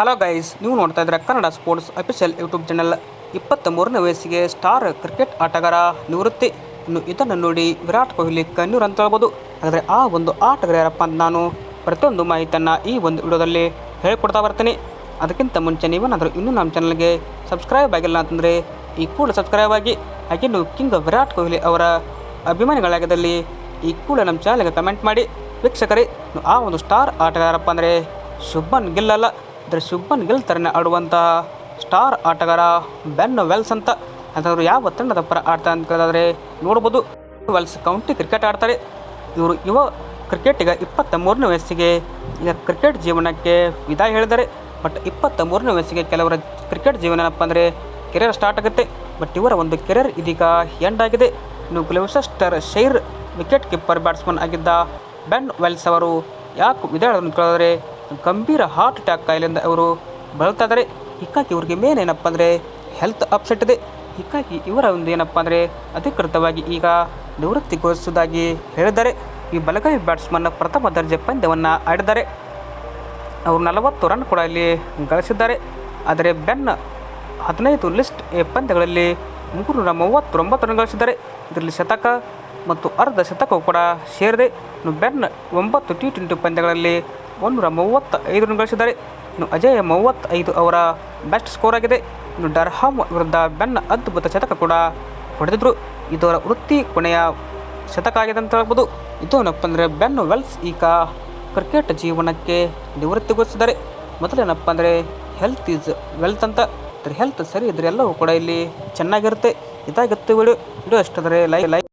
Hello guys ನೀವು ನೋಡ್ತಾ ಇದ್ರೆ Kannada sports official YouTube channel ಇಪ್ಪತ್ತ ಮೂರನೇ ವಯಸ್ಸಿಗೆ ಸ್ಟಾರ್ ಕ್ರಿಕೆಟ್ ಆಟಗಾರ ನಿವೃತ್ತಿ. ಇನ್ನು ಇದನ್ನು ನೋಡಿ ವಿರಾಟ್ ಕೊಹ್ಲಿ ಕಣ್ಣೂರು ಅಂತ ಹೇಳ್ಬೋದು ಆದರೆ ಆ ಒಂದು ಆಟಗಾರ ಯಾರಪ್ಪ ಅಂತ ನಾನು ಪ್ರತಿಯೊಂದು ಮಾಹಿತಿಯನ್ನು ಈ ಒಂದು ವಿಡಿಯೋದಲ್ಲಿ ಹೇಳ್ಕೊಡ್ತಾ ಬರ್ತೀನಿ. ಅದಕ್ಕಿಂತ ಮುಂಚೆ ನೀವೇನಾದರೂ ಇನ್ನೂ ನಮ್ಮ ಚಾನಲ್ಗೆ ಸಬ್ಸ್ಕ್ರೈಬ್ ಆಗಿಲ್ಲ ಅಂತಂದರೆ ಈ ಕೂಡ ಸಬ್ಸ್ಕ್ರೈಬ್ ಆಗಿ, ಹಾಗೆ ನೀವು ಕಿಂಗ್ ವಿರಾಟ್ ಕೊಹ್ಲಿ ಅವರ ಅಭಿಮಾನಿಗಳಾಗದಲ್ಲಿ ಈ ಕೂಡ ನಮ್ಮ ಚಾನಲ್ಗೆ ಕಮೆಂಟ್ ಮಾಡಿ. ವೀಕ್ಷಕರೇ ಆ ಒಂದು ಸ್ಟಾರ್ ಆಟಗಾರಪ್ಪ ಅಂದರೆ ಶುಭನ್ ಗಿಲ್ ಅಲ್ಲ. ಅಂದರೆ ಶುಭನ್ ಗಿಲ್ ತರನೇ ಆಡುವಂಥ ಸ್ಟಾರ್ ಆಟಗಾರ ಬೆನ್ ವೆಲ್ಸ್ ಅಂತ. ಅಂತಂದ್ರೆ ಯಾವ ತಂಡದ ಪರ ಆಡ್ತಾರೆ ಅಂತ ಕೇಳಿದ್ರೆ ನೋಡ್ಬೋದು. ವೆಲ್ಸ್ ಕೌಂಟಿ ಕ್ರಿಕೆಟ್ ಆಡ್ತಾರೆ ಇವರು ಯುವ ಕ್ರಿಕೆಟಿಗ ಇಪ್ಪತ್ತ ಮೂರನೇ ವಯಸ್ಸಿಗೆ ಈಗ ಕ್ರಿಕೆಟ್ ಜೀವನಕ್ಕೆ ವಿದಾಯ ಹೇಳಿದ್ದಾರೆ. ಬಟ್ ಇಪ್ಪತ್ತ ಮೂರನೇ ವಯಸ್ಸಿಗೆ ಕೆಲವರ ಕ್ರಿಕೆಟ್ ಜೀವನ ಏನಪ್ಪ ಅಂದರೆ ಕೆರಿಯರ್ ಸ್ಟಾರ್ಟ್ ಆಗುತ್ತೆ. ಬಟ್ ಇವರ ಒಂದು ಕೆರಿಯರ್ ಇದೀಗ ಎಂಡ್ ಆಗಿದೆ. ಇನ್ನು Gloucestershire wicket keeper batsman ಆಗಿದ್ದ ಬೆನ್ ವೆಲ್ಸ್ ಅವರು ಯಾಕೆ ವಿದಾಯ ಕೇಳಿದ್ರೆ ಗಂಭೀರ ಹಾರ್ಟ್ ಅಟ್ಯಾಕ್ ಕಾಯಿಲೆಯಿಂದ ಅವರು ಬಳಲ್ತಾ ಇದ್ದಾರೆ. ಇವ್ರಿಗೆ ಮೇನ್ ಏನಪ್ಪ ಅಂದರೆ ಹೆಲ್ತ್ ಅಪ್ಸೆಟ್ ಇದೆ. ಹೀಗಾಗಿ ಇವರ ಒಂದು ಏನಪ್ಪ ಅಂದರೆ ಅಧಿಕೃತವಾಗಿ ಈಗ ನಿವೃತ್ತಿ ಘೋಷಿಸುವುದಾಗಿ ಹೇಳಿದ್ದಾರೆ. ಈ ಬಲಗೈ ಬ್ಯಾಟ್ಸ್ಮನ್ ಪ್ರಥಮ ದರ್ಜೆ ಪಂದ್ಯವನ್ನು ಆಡಿದ್ದಾರೆ. ಅವರು ನಲವತ್ತು ರನ್ ಕೂಡ ಇಲ್ಲಿ ಗಳಿಸಿದ್ದಾರೆ. ಆದರೆ ಬೆನ್ ಹದಿನೈದು ಲಿಸ್ಟ್ ಪಂದ್ಯಗಳಲ್ಲಿ ಮೂರುನೂರ ಮೂವತ್ತೊಂಬತ್ತು ರನ್ ಗಳಿಸಿದ್ದಾರೆ. ಇದರಲ್ಲಿ ಶತಕ ಮತ್ತು ಅರ್ಧ ಶತಕವು ಕೂಡ ಸೇರಿದೆ. ಬೆನ್ ಒಂಬತ್ತು ಟಿ ಟ್ವೆಂಟಿ ಪಂದ್ಯಗಳಲ್ಲಿ ಒಂದೂರ ಮೂವತ್ತ ಐದು ರನ್ ಗಳಿಸಿದ್ದಾರೆ. ಇನ್ನು ಅಜಯ್ ಮೂವತ್ತೈದು ಅವರ ಬೆಸ್ಟ್ ಸ್ಕೋರ್ ಆಗಿದೆ. ಇನ್ನು ಡರ್ಹಾಮ್ ವಿರುದ್ಧ ಬೆನ್ನ ಅದ್ಭುತ ಶತಕ ಕೂಡ ಹೊಡೆದಿದ್ರು. ಇದರ ವೃತ್ತಿ ಕೊನೆಯ ಶತಕ ಆಗಿದೆ ಅಂತ ಹೇಳ್ಬೋದು ಇದು ಏನಪ್ಪ ಅಂದರೆ ಬೆನ್ ವೆಲ್ಸ್ ಈಗ ಕ್ರಿಕೆಟ್ ಜೀವನಕ್ಕೆ ನಿವೃತ್ತಿಗೊಳಿಸಿದ್ದಾರೆ. ಮೊದಲೇನಪ್ಪ ಅಂದರೆ ಹೆಲ್ತ್ ಈಸ್ ವೆಲ್ತ್ ಅಂತ. ಹೆಲ್ತ್ ಸರಿ ಇದ್ರೆ ಎಲ್ಲವೂ ಕೂಡ ಇಲ್ಲಿ ಚೆನ್ನಾಗಿರುತ್ತೆ. ಇದಾಗುತ್ತೆ ವಿಡಿಯೋ. ವಿಡಿಯೋ ಎಷ್ಟಾದರೆ ಲೈ ಲೈ